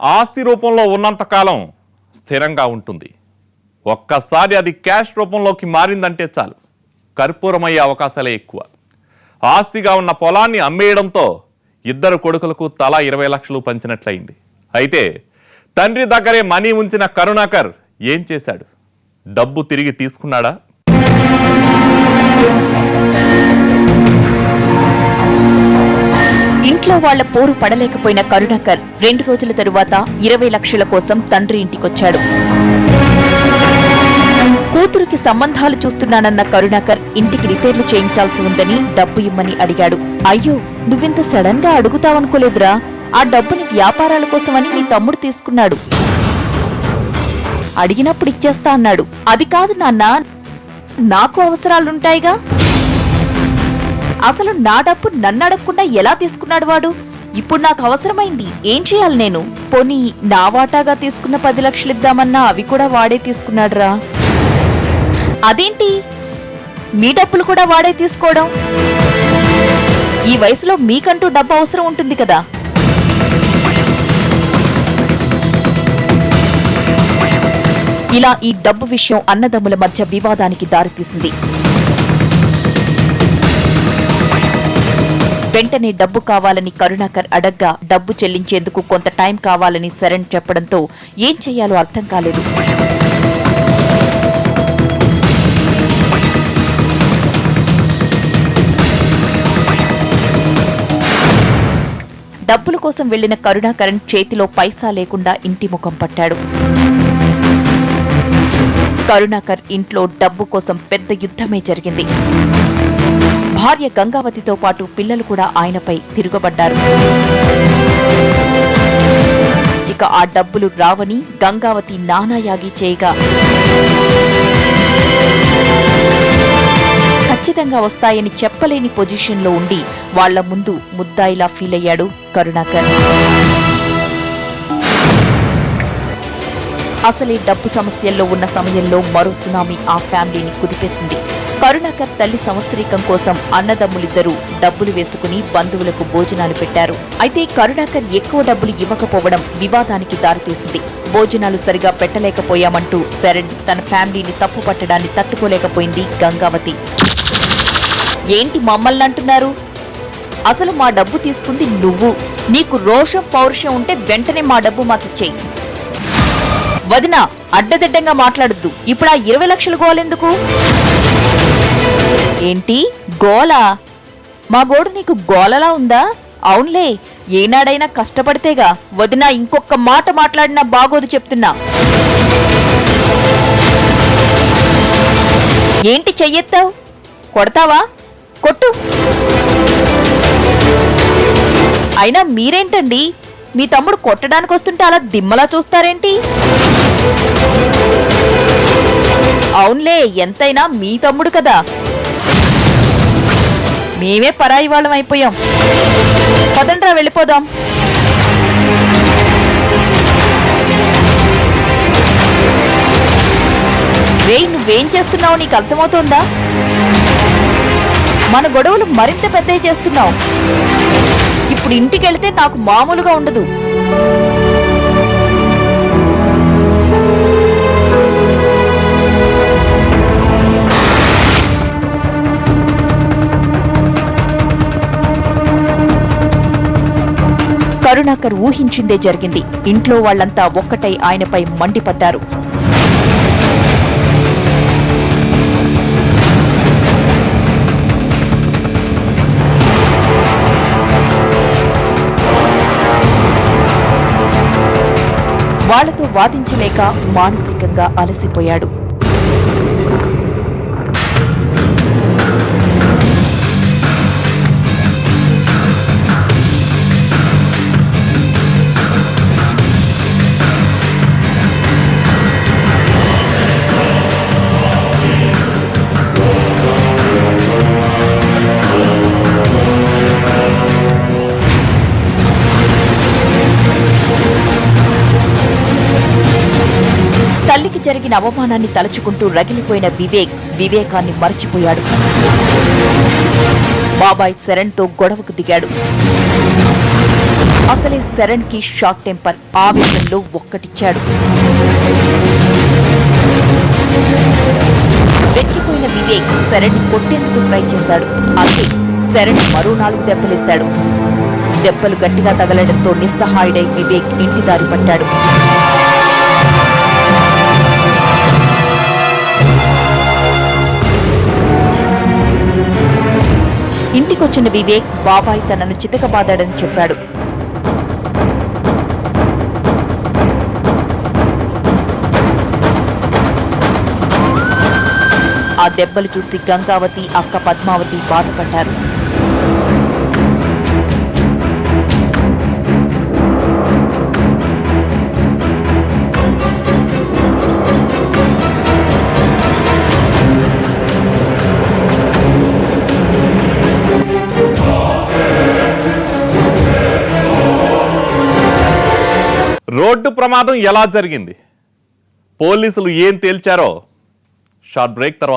ఆస్తి రూపంలో ఉన్నంతకాలం స్థిరంగా ఉంటుంది. ఒక్కసారి అది క్యాష్ రూపంలోకి మారిందంటే చాలు. కర్పూరమయ్యే అవకాశాలే ఎక్కువ. ఆస్తిగా ఉన్న పొలాన్ని అమ్మేయడంతో ఇద్దరు కొడుకులకు తలా ఇరవై లక్షలు పంచినట్లయింది. అయితే తండ్రి దగ్గరే మనీ ఉంచిన కరుణాకర్ ఏం చేశాడు? డబ్బు తిరిగి తీసుకున్నాడా? ఇంట్లో వాళ్ళ పోరు పడలేకపోయిన కరుణాకర్ రెండు రోజుల తరువాత ఇరవై లక్షల కోసం తండ్రి ఇంటికొచ్చాడు. కూతురికి సంబంధాలు చూస్తున్నానన్న కరుణాకర్ ఇంటికి రిపేర్లు చేయించాల్సి ఉందని డబ్బు ఇమ్మని అడిగాడు. అయ్యో నువ్వింత సడన్గా అడుగుతావనుకోలేదురా. ఆ డబ్బుని వ్యాపారాల కోసమని మీ తమ్ముడు తీసుకున్నాడు. అడిగినప్పుడు ఇచ్చేస్తా అన్నాడు. అది కాదు నాన్న నాకు అవసరాలుంటాయిగా? అసలు నా డబ్బు నన్ను అడగకుండా ఎలా తీసుకున్నాడు వాడు? ఇప్పుడు నాకు అవసరమైంది ఏం చేయాలి నేను? పోనీ నా వాటాగా తీసుకున్న పది లక్షలు ఇద్దామన్నా అవి కూడా వాడే తీసుకున్నాడురా. అదేంటి? మీ డబ్బులు కూడా వాడే తీసుకోవడం? ఈ వయసులో మీకంటూ డబ్బు అవసరం ఉంటుంది కదా. ఇలా ఈ డబ్బు విషయం అన్నదమ్ముల మధ్య వివాదానికి దారితీసింది. వెంటనే డబ్బు కావాలని కరుణాకర్ అడగ్గా డబ్బు చెల్లించేందుకు కొంత టైం కావాలని శరణ్ చెప్పడంతో ఏం చేయాలో అర్థం కాలేదు. డబ్బుల కోసం వెళ్ళిన కరుణాకరణ్ చేతిలో పైసా లేకుండా ఇంటి ముఖం పట్టాడు. కరుణాకర్ ఇంట్లో డబ్బు కోసం పెద్ద యుద్ధమే జరిగింది. భార్య గంగావతితో పాటు పిల్లలు కూడా ఆయనపై తిరుగుబడ్డారు. ఇక ఆ డబ్బులు రావని గంగావతి నానాయాగి చేయగా ఖచ్చితంగా వస్తాయని చెప్పలేని పొజిషన్లో ఉండి వాళ్ళ ముందు ముద్దాయిలా ఫీల్ అయ్యాడు కరుణాకర్. అసలే డబ్బు సమస్యల్లో ఉన్న సమయంలో మరో సునామీ ఆ ఫ్యామిలీని కుదిపేసింది. కరుణాకర్ తల్లి సంవత్సరీకం కోసం అన్నదమ్ములిద్దరూ డబ్బులు వేసుకుని బంధువులకు భోజనాలు పెట్టారు. అయితే కరుణాకర్ ఎక్కువ డబ్బులు ఇవ్వకపోవడం వివాదానికి దారితీసింది. భోజనాలు సరిగా పెట్టలేకపోయామంటూ శరణ్ తన ఫ్యామిలీని తప్పు పట్టడాన్ని తట్టుకోలేకపోయింది గంగావతి. ఏంటి మమ్మల్ని అంటున్నారు? అసలు మా డబ్బు తీసుకుంది నువ్వు. నీకు రోషం పౌరుషం ఉంటే వెంటనే మా డబ్బు మాకిచ్చేయి. వదిన అడ్డదిడ్డంగా మాట్లాడద్దు. ఇప్పుడు ఆ ఇరవై లక్షలు గోలెందుకు ఏంటి? గోలా? మా గోడు నీకు గోలలా ఉందా? అవునులే ఏనాడైనా కష్టపడితేగా వదిన ఇంకొక మాట మాట్లాడినా బాగోదు చెప్తున్నా. ఏంటి చెయ్యెత్తావు? కొడతావా? కొట్టు. అయినా మీరేంటండి? మీ తమ్ముడు కొట్టడానికి వస్తుంటే అలా దిమ్మలా చూస్తారేంటి? అవునులే ఎంతైనా మీ తమ్ముడు కదా. మేమే పరాయి వాళ్ళం అయిపోయాం. పదండ్రా వెళ్ళిపోదాం. రేయ్ నువ్వేం చేస్తున్నావు? నీకు అర్థమవుతోందా? మన గొడవలు మరింత పెద్దవి చేస్తున్నావు. ఇప్పుడు ఇంటికెళ్తే నాకు మామూలుగా ఉండదు. కరుణాకర్ ఊహించిందే జరిగింది. ఇంట్లో వాళ్ళంతా ఒక్కటై ఆయనపై మండిపడ్డారు. వాళ్ళతో వాదించలేక మానసికంగా అలసిపోయాడు. తల్లికి జరిగిన అవమానాన్ని తలుచుకుంటూ రగిలిపోయిన వివేక్ వివేకాన్ని మరచిపోయాడు. బాబాయ్ శరణ్తో గొడవకు దిగాడు. అసలే శరణ్కి షార్ట్ టెంపర్ ఆవేశంలో ఒక్కటిచ్చాడు. రెచ్చిపోయిన వివేక్ శరణ్ కొట్టేందుకు ట్రై చేశాడు. అంతే శరణ్ మరో నాలుగు దెబ్బలేశాడు. దెబ్బలు గట్టిగా తగలడంతో నిస్సహాయుడై వివేక్ ఇంటి దారి పట్టాడు. ఇంటికొచ్చిన వివేక్ బాబాయ్ తనను చితకబాదాడని చెప్పాడు. ఆ దెబ్బలు చూసి గంగావతి అక్క పద్మావతి బాధపడ్డారు. రోడ్డు ప్రమాదం ఎలా జరిగింది? పోలీసులు ఏం తేల్చారో? షార్ట్ బ్రేక్ తర్వాత